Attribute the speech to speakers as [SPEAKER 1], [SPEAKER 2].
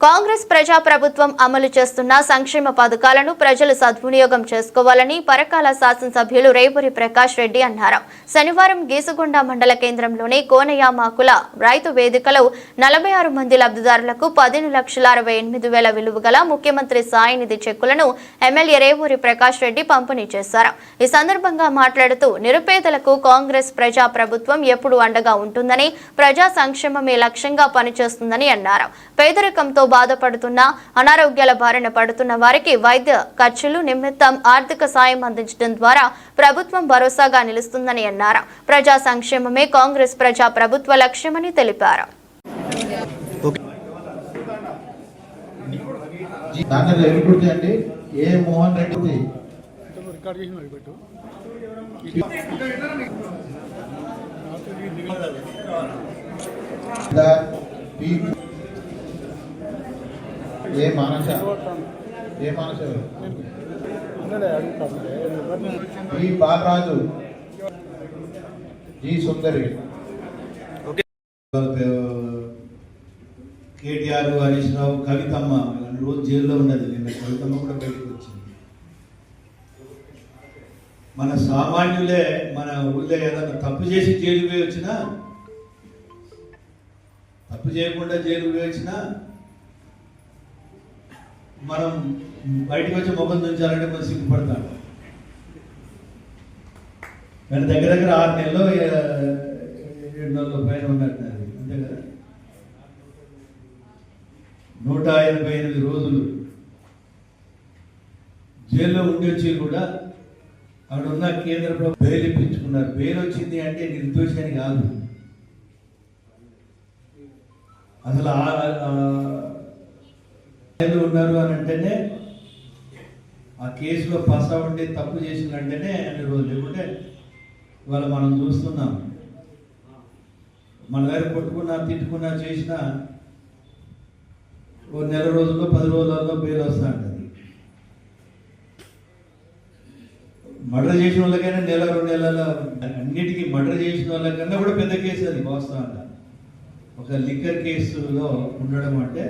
[SPEAKER 1] కాంగ్రెస్ ప్రజాప్రభుత్వం అమలు చేస్తున్న సంక్షేమ పథకాలను ప్రజలు సద్వినియోగం చేసుకోవాలని పరకాల శాసనసభ్యులు రేపూరి ప్రకాష్ రెడ్డి అన్నారు. శనివారం గీసుగొండ మండల కేంద్రంలోని కోనయామాకుల రైతు వేదికలో నలభై ఆరు మంది లబ్ధిదారులకు పదిహేను లక్షల అరవై ఎనిమిది వేల విలువ గల ముఖ్యమంత్రి సాయనిధి చెక్కులను ఎమ్మెల్యే రేవూరి ప్రకాష్ రెడ్డి పంపిణీ చేశారు. ఈ సందర్భంగా మాట్లాడుతూ నిరుపేదలకు కాంగ్రెస్ ప్రజా ప్రభుత్వం ఎప్పుడు అండగా ఉంటుందని ప్రజా సంక్షేమమే లక్ష్యంగా పనిచేస్తుందని అన్నారు. పేదరికంతో బాధపడుతున్న అనారోగ్యాల బారిన పడుతున్న వారికి వైద్య ఖర్చులు నిమిత్తం ఆర్థిక సాయం అందించడం ద్వారా ప్రభుత్వం భరోసాగా నిలుస్తుందని అన్నారు. ప్రజా సంక్షేమమే కాంగ్రెస్ ప్రజా ప్రభుత్వ లక్ష్యమని తెలిపారు.
[SPEAKER 2] A Mohan Reddy A Manasa? A Manasa? P Balaraju. G Sundari.
[SPEAKER 3] KTR Harish Rao Kavithamma. రోజు జైల్లో ఉన్నది నిన్న కవితమ్మ కూడా బయటకు వచ్చింది. మన సామాన్యులే మన ఊళ్ళో ఏదైనా తప్పు చేసి జైలు పోయి వచ్చినా తప్పు చేయకుండా జైలు పోయి వచ్చినా మనం బయటకు వచ్చి ముఖం దుంచాలంటే కొంచెం సిగ్గుపడతాం. కానీ దగ్గర దగ్గర ఆరు నెలలు ఏడు నెలల పైన ఉన్నట్టు అది అంతే కదా? నూట ఎనభై ఎనిమిది రోజులు జైల్లో ఉండి వచ్చి కూడా అక్కడ ఉన్న కేంద్ర ప్రభుత్వం బెయిల్ ఇప్పించుకున్నారు బెయిల్ వచ్చింది అంటే నిర్దోషాన్ని కాదు. అసలు ఆ- ఉన్నారు అని అంటేనే ఆ కేసులో పాస్ అవ్వండి తప్పు చేసిందంటేనే అన్ని రోజులు లేకుంటే ఇవాళ మనం చూస్తున్నాం. మన దగ్గర కొట్టుకున్నా తిట్టుకున్నా చేసినా ఓ నెల రోజుల్లో పది రోజులలో బెయిల్ వస్తా ఉంటుంది. మర్డర్ చేసిన వాళ్ళకైనా నెల రెండు నెలల అన్నిటికీ మర్డర్ చేసిన వాళ్ళకన్నా కూడా పెద్ద కేసు అది వాస్తవంగా. ఒక లిక్కర్ కేసులో ఉండడం అంటే